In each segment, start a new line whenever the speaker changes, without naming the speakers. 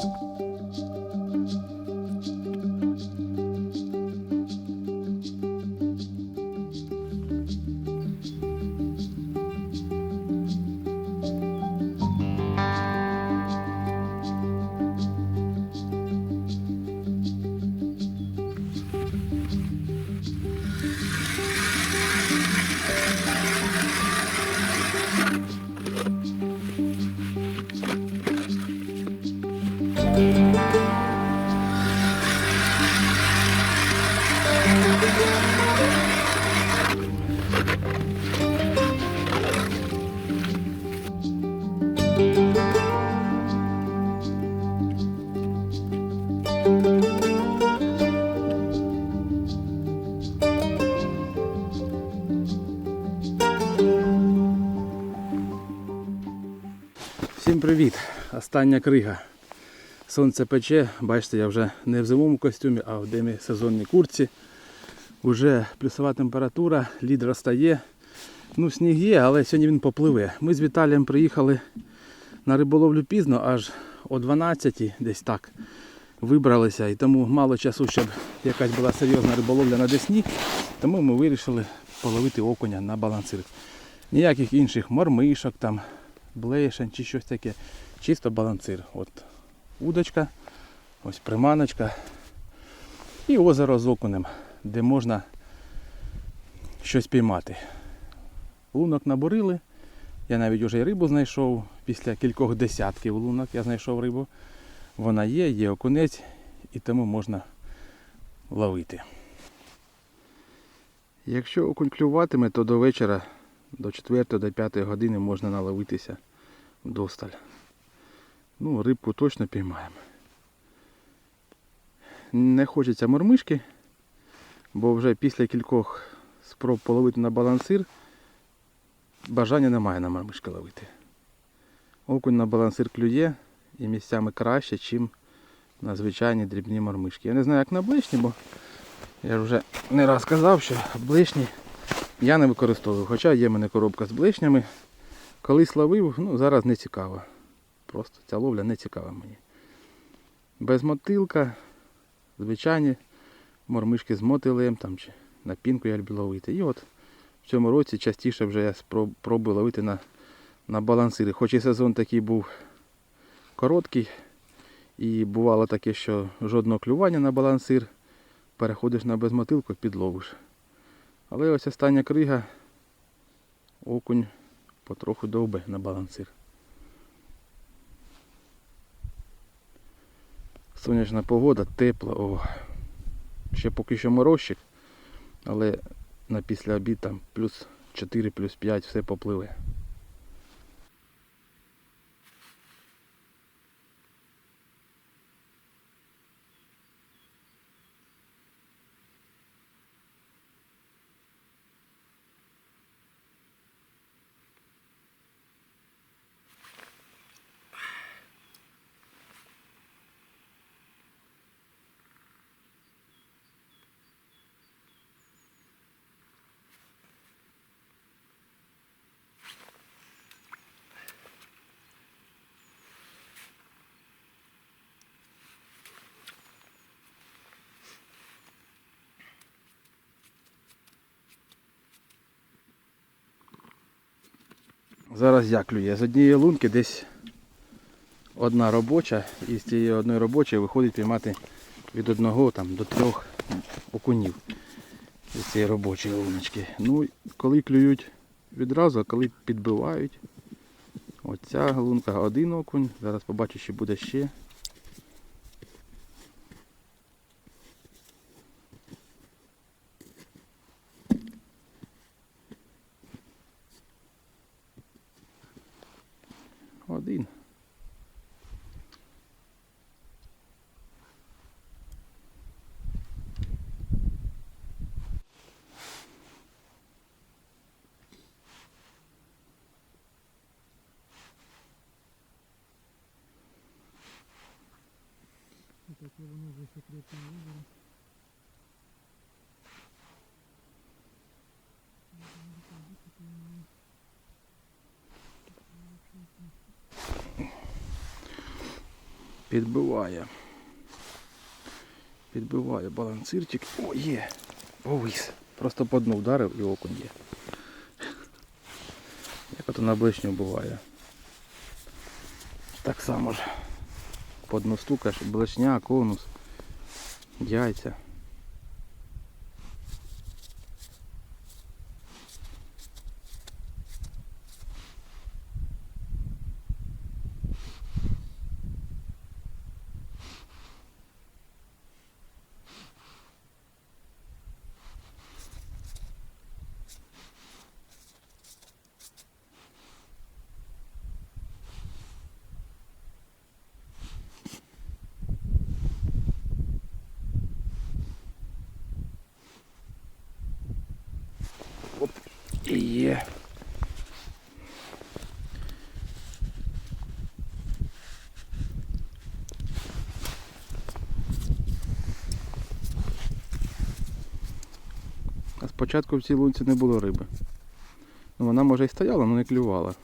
Thanks. Остання крига. Сонце пече, бачите, я вже не в зимовому костюмі, а в демісезонній куртці. Уже плюсова температура, лід розтає. Ну, сніг є, але сьогодні він попливе. Ми з Віталієм приїхали на риболовлю пізно, аж о 12 десь так вибралися. І тому мало часу, щоб якась була серйозна риболовля на Десні. Тому ми вирішили половити окуня на балансир. Ніяких інших мормишок, там, блешень чи щось таке. Чисто балансир. От удочка, ось приманочка і озеро з окунем, де можна щось піймати. Лунок наборили. Я навіть вже рибу знайшов. Після кількох десятків лунок я знайшов рибу. Вона є, є окунець і тому можна ловити. Якщо окунь клюватиме, то до вечора, до 4-5 години можна наловитися вдосталь. Ну, рибку точно піймаємо. Не хочеться мормишки, бо вже після кількох спроб половити на балансир бажання немає на мормишки ловити. Окунь на балансир клює і місцями краще, ніж на звичайні дрібні мормишки. Я не знаю, як на блишні, бо я вже не раз казав, що блишні я не використовую. Хоча є в мене коробка з блишнями. Колись ловив, ну зараз не цікаво. Просто ця ловля не цікава мені. Без мотилка, звичайні мормишки з мотилем там, чи на пінку я люблю ловити. І от в цьому році частіше вже я спроб- пробую ловити на, на балансири. Хоч і сезон такий був короткий. І бувало таке, що жодного клювання на балансир. Переходиш на безмотилку, підловиш. Але ось остання крига, окунь потроху довбе на балансир. Сонячна погода, тепла, о. Ще поки що морозчик, але на після обід там плюс 4, плюс 5 все попливе. Зараз я клює. З однієї лунки десь одна робоча, і з цієї одної робочої виходить піймати від одного там, до трьох окунів з цієї робочої луночки. Ну, коли клюють відразу, а коли підбивають. Оця лунка один окунь. Зараз побачу, чи буде ще. Дякую. Підбиває. Підбиває балансирчик. О, є! Повис. Просто по дну вдарив і окунь є. Як ото на блишню буває. Так само ж. По дну стукаєш, блешня, конус яйця. Є. А спочатку в цій лунці не було риби. Ну, вона може і стояла, але не клювала.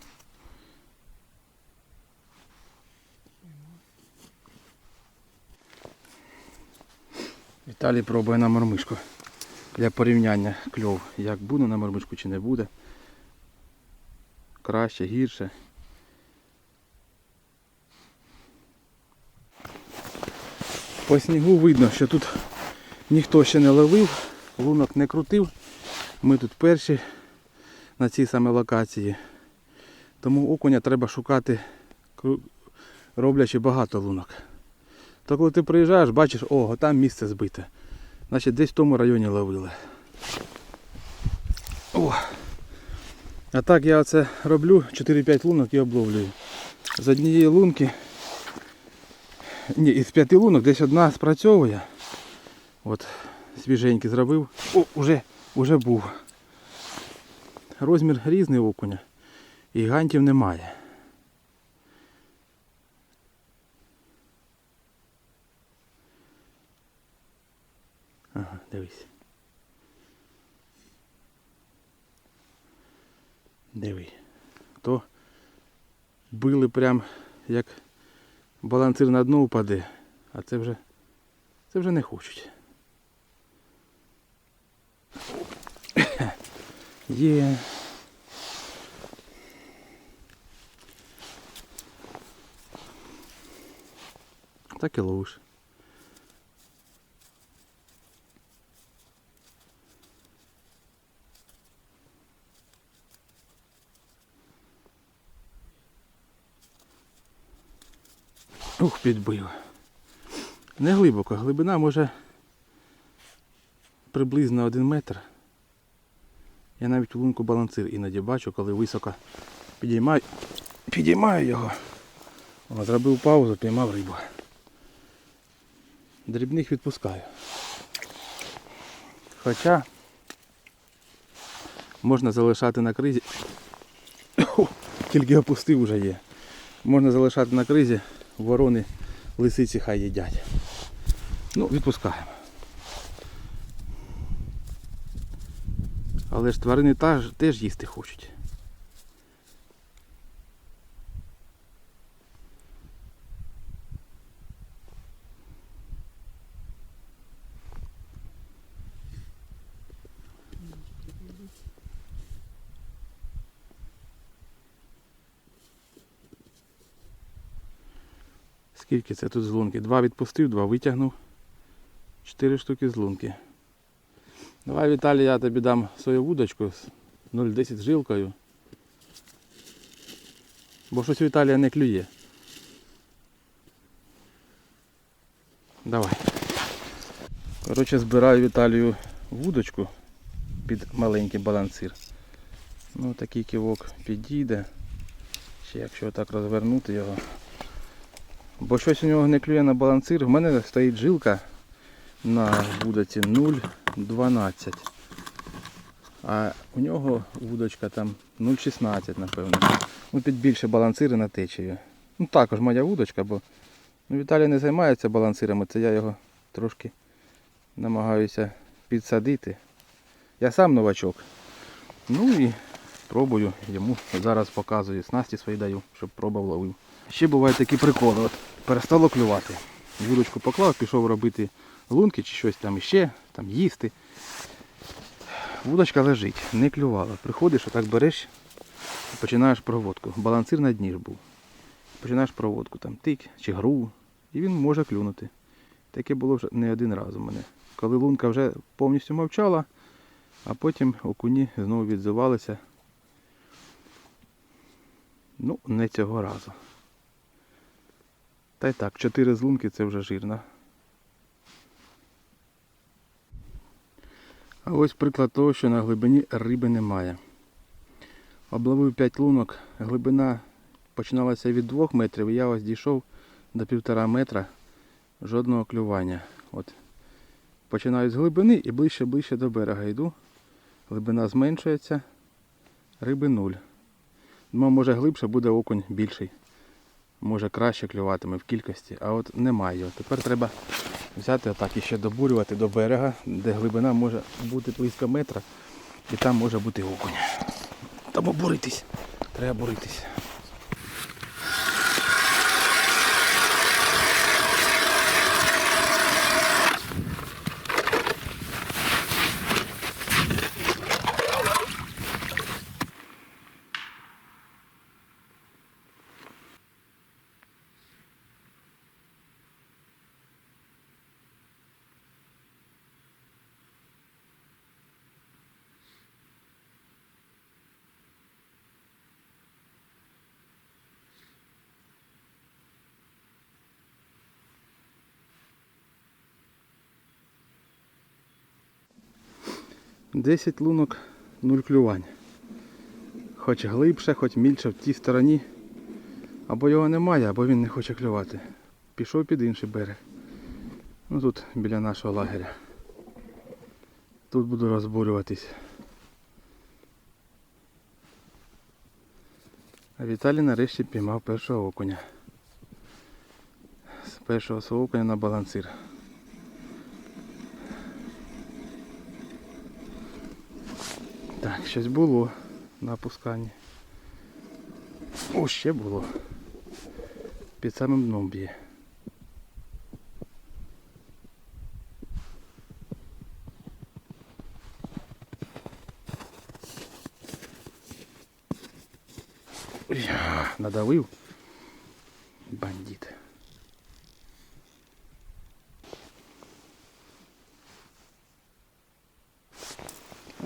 Віталій пробує на мормишку. Для порівняння кльов, як буде на мормишку чи не буде. Краще, гірше. По снігу видно, що тут ніхто ще не ловив, лунок не крутив. Ми тут перші на цій самій локації. Тому окуня треба шукати, роблячи багато лунок. То коли ти приїжджаєш, бачиш, ого, там місце збите. Значить десь в тому районі ловили. О. А так я оце роблю 4-5 лунок і обловлюю. З однієї лунки. Ні, із п'яти лунок десь одна спрацьовує. От, свіженький зробив. О, уже, уже був. Розмір різний окуня. І гантів немає. Дивись. Диви. То били прям як балансир на дно впаде, а це вже це вже не хочуть. Є. Так і ловиш. Ух, підбив. Не глибоко, глибина може приблизно один метр. Я навіть лунку балансир іноді бачу, коли високо підіймаю, підіймаю його. О, зробив паузу, піймав рибу. Дрібних відпускаю. Хоча можна залишати на кризі. Тільки опустив вже є. Можна залишати на кризі, ворони, лисиці хай їдять. Ну, відпускаємо. Але ж тварини теж, їсти хочуть. Скільки це тут з лунки? Два відпустив, два витягнув. Чотири штуки з. Давай, Віталій, я тобі дам свою вудочку з 0,10 жилкою. Бо щось Віталія не клює. Давай. Коротше, збираю Віталію вудочку під маленький балансир. Ну такий кивок підійде. Ще якщо так розвернути його. Бо щось у нього не клює на балансир. В мене стоїть жилка на вудоці 0,12. А у нього вудочка там 0,16, напевно. Ну, під більше балансири на течію. Ну також моя вудочка, бо ну, Віталій не займається балансирами, це я його трошки намагаюся підсадити. Я сам новачок. Ну і спробую. Йому зараз показую, снасті свої даю, щоб пробував ловив. Ще бувають такі приколи. От перестало клювати. Вудочку поклав, пішов робити лунки чи щось там іще, там їсти. Вудочка лежить, не клювала. Приходиш, отак береш і починаєш проводку. Балансир на дні ж був. Починаєш проводку, там тик чи гру, і він може клюнути. Таке було вже не один раз у мене. Коли лунка вже повністю мовчала, а потім окуні знову відзивалися. Ну, не цього разу. Та й так, чотири з лунки це вже жирно. А ось приклад того, що на глибині риби немає. Обловив 5 лунок, глибина починалася від 2 метрів, і я ось дійшов до 1,5 метра, жодного клювання. От. Починаю з глибини і ближче-ближче до берега йду. Глибина зменшується, риби нуль. Ну, Може глибше буде окунь більший. Може краще клюватиме в кількості, а от немає його. Тепер треба взяти отак і ще добурювати до берега, де глибина може бути близько метра і там може бути окунь. Тому боритись, треба боритись. 10 лунок, 0 клювань. Хоч глибше, хоч мільше в тій стороні. Або його немає, або він не хоче клювати. Пішов під інший берег. Ну Тут біля нашого лагеря. Тут буду розбурюватись. А Віталій нарешті піймав першого окуня. З першого свого окуня на балансир. щось було на опусканні. О, ще було. Під самим дном б'є. Я надавив. Бандит.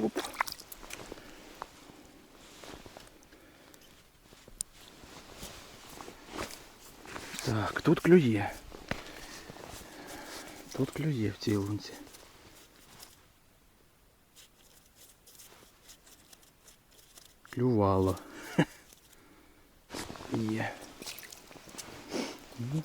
Оп. Тут клює. Тут клює в цій лунці. Клювало. Є. Ну.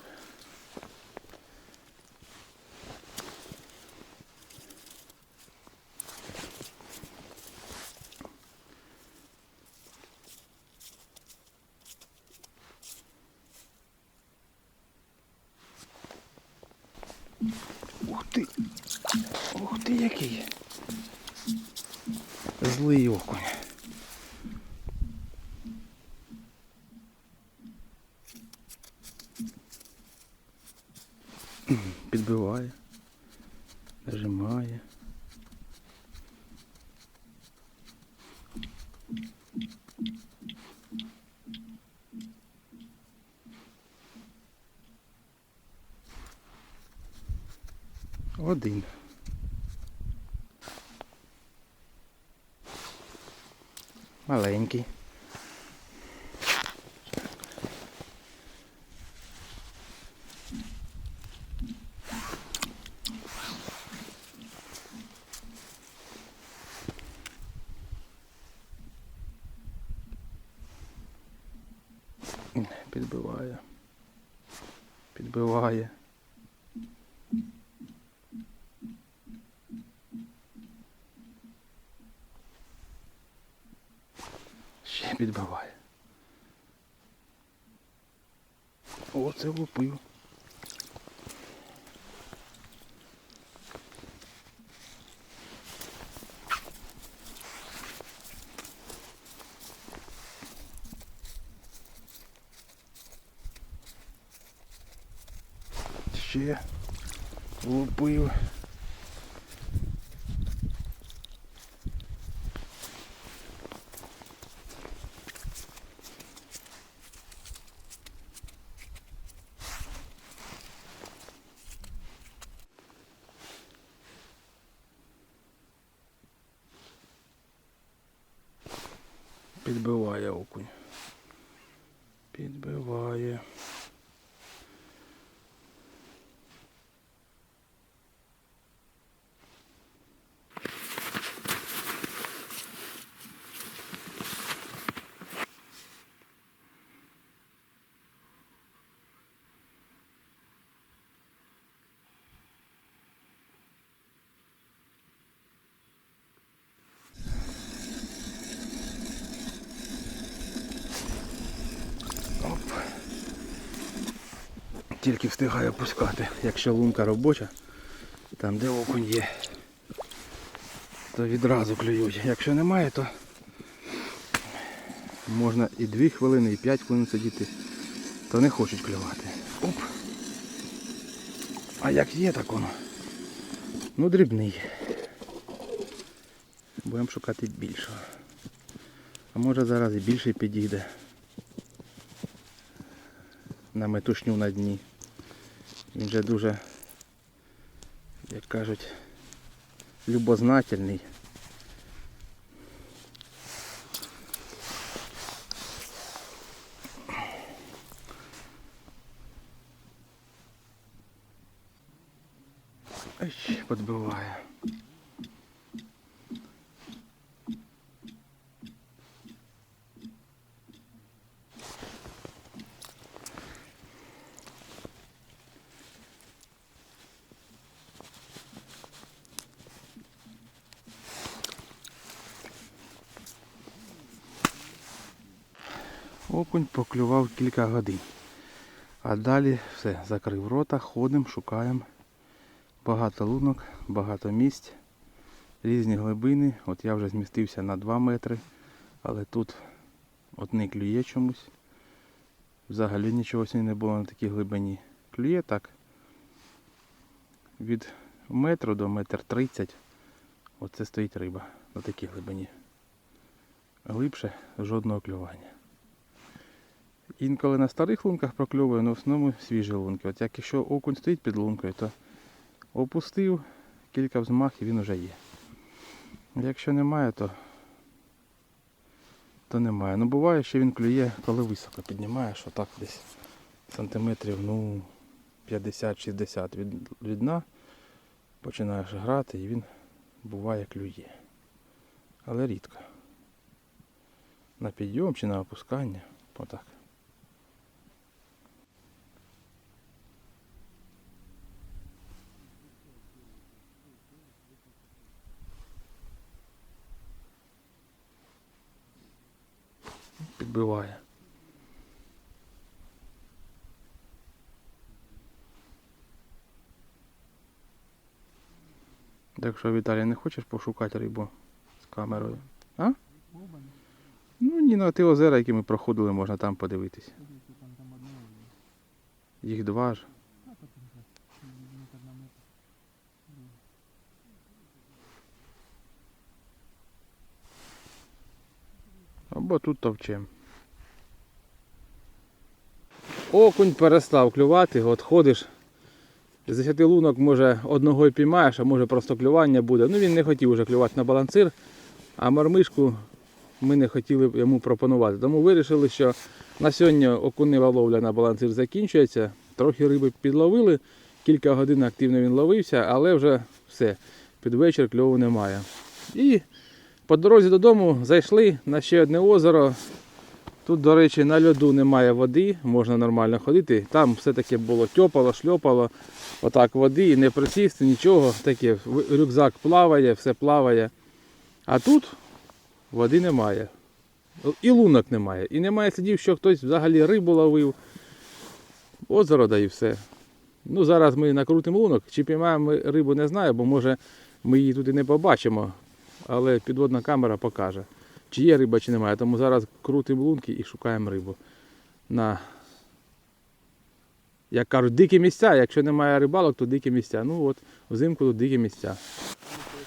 Ух ти! Ух ти який! Злий окунь. Підбиває, нажимає. Один. Маленький. Підбиває. Підбиває. Ще підбиває. О, це лупив. Ще лупив. Підбиває окунь. Підбиває. Оп. Тільки встигаю пускати. Якщо лунка робоча, там де окунь є, то відразу клюють. Якщо немає, то можна і 2 хвилини, і 5 хвилин сидіти, то не хочуть клювати. Оп. А як є, так воно. Ну, дрібний. Будемо шукати більшого. А може зараз і більший підійде на метушню на дні. Він вже дуже, як кажуть, любознательний. Ай, підбиває. Окунь поклював кілька годин. А далі все, закрив рота, ходимо, шукаємо. Багато лунок, багато місць, різні глибини. От я вже змістився на 2 метри, але тут от не клює чомусь. Взагалі нічого сьогодні не було на такій глибині. Клює так. Від метру до метр тридцять. Оце стоїть риба на такій глибині. Глибше жодного клювання. Інколи на старих лунках прокльовує, але в основному свіжі лунки. От як якщо окунь стоїть під лункою, то опустив, кілька взмахів він вже є. Якщо немає, то, то немає. Ну буває, що він клює, коли високо піднімає, що так десь сантиметрів ну, 50-60 від, від дна починаєш грати і він буває клює. Але рідко. На підйом чи на опускання. Отак. Підбиває. Так що, Віталій, не хочеш пошукати рибу з камерою? А? Ну ні, на ті озера, які ми проходили, можна там подивитись. Їх два ж. Або тут товчем. Окунь перестав клювати, от ходиш. З 10 лунок може одного і піймаєш, а може просто клювання буде. Ну він не хотів вже клювати на балансир, а мармишку ми не хотіли йому пропонувати. Тому вирішили, що на сьогодні окунева ловля на балансир закінчується. Трохи риби підловили, кілька годин активно він ловився, але вже все, під вечір кльову немає. І по дорозі додому зайшли на ще одне озеро. Тут, до речі, на льоду немає води, можна нормально ходити. Там все таки було тьопало, шльопало, отак води, і не присісти, нічого. Таке, рюкзак плаває, все плаває. А тут води немає. І лунок немає. І немає слідів, що хтось взагалі рибу ловив. Озеро да і все. Ну, зараз ми накрутимо лунок. Чи піймаємо рибу, не знаю, бо може ми її тут і не побачимо. Але підводна камера покаже, чи є риба, чи немає. Тому зараз крутимо лунки і шукаємо рибу на як кажуть, дикі місця. Якщо немає рибалок, то дикі місця. Ну от, взимку тут дикі місця.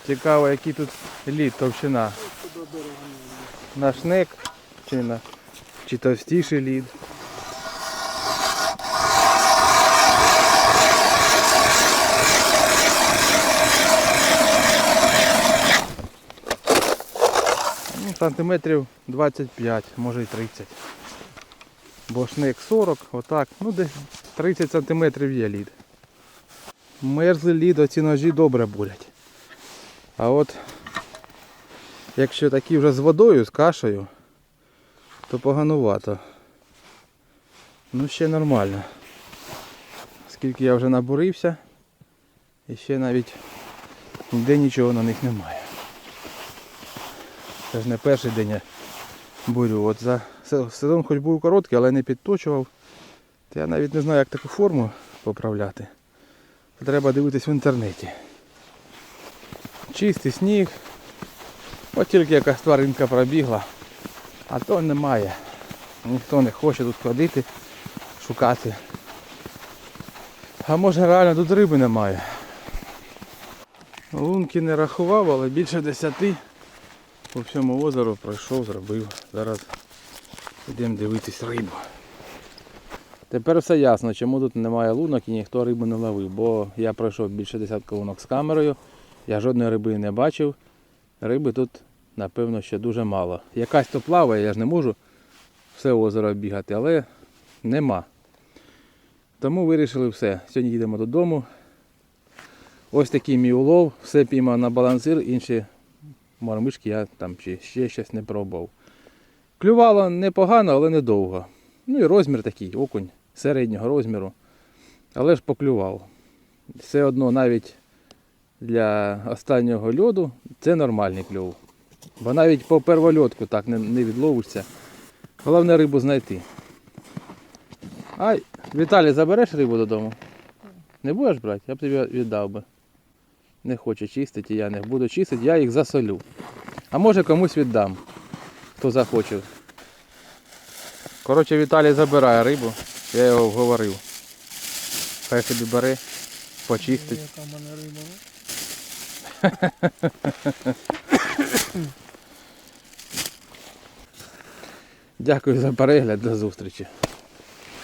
Цікаво, який тут лід, товщина. На шнек чи на чи товстіший лід. Сантиметрів 25, може і 30. Бо шнек 40, отак, ну десь 30 сантиметрів є лід. Мерзлий лід, оці ножі добре болять. А от якщо такі вже з водою, з кашею, то поганувато. Ну ще нормально. Скільки я вже набурився, і ще навіть ніде нічого на них немає. Це ж не перший день я бурю. От за сезон хоч був короткий, але не підточував. То я навіть не знаю, як таку форму поправляти. То треба дивитись в інтернеті. Чистий сніг. От тільки якась тваринка пробігла, а то немає. Ніхто не хоче тут ходити, шукати. А може реально тут риби немає. Лунки не рахував, але більше десяти по всьому озеру пройшов, зробив. Зараз йдемо дивитись рибу. Тепер все ясно, чому тут немає лунок і ніхто рибу не ловив, бо я пройшов більше десятка лунок з камерою, я жодної риби не бачив. Риби тут, напевно, ще дуже мало. Якась то плаває, я ж не можу все озеро бігати, але нема. Тому вирішили все. Сьогодні їдемо додому. Ось такий мій улов, все піймав на балансир, інші мормишки я там чи ще щось не пробував. Клювало непогано, але недовго. Ну і розмір такий, окунь середнього розміру. Але ж поклював. Все одно навіть для останнього льоду це нормальний клюв. Бо навіть по первольотку так не, не відловишся. Головне рибу знайти. Ай, Віталій, забереш рибу додому? Не будеш брати? Я б тобі віддав би. Не хоче чистити, я не буду чистити, я їх засолю. А може комусь віддам, хто захоче. Коротше, Віталій забирає рибу, я його вговорив. Хай собі бере, почистить. Дякую за перегляд, до зустрічі.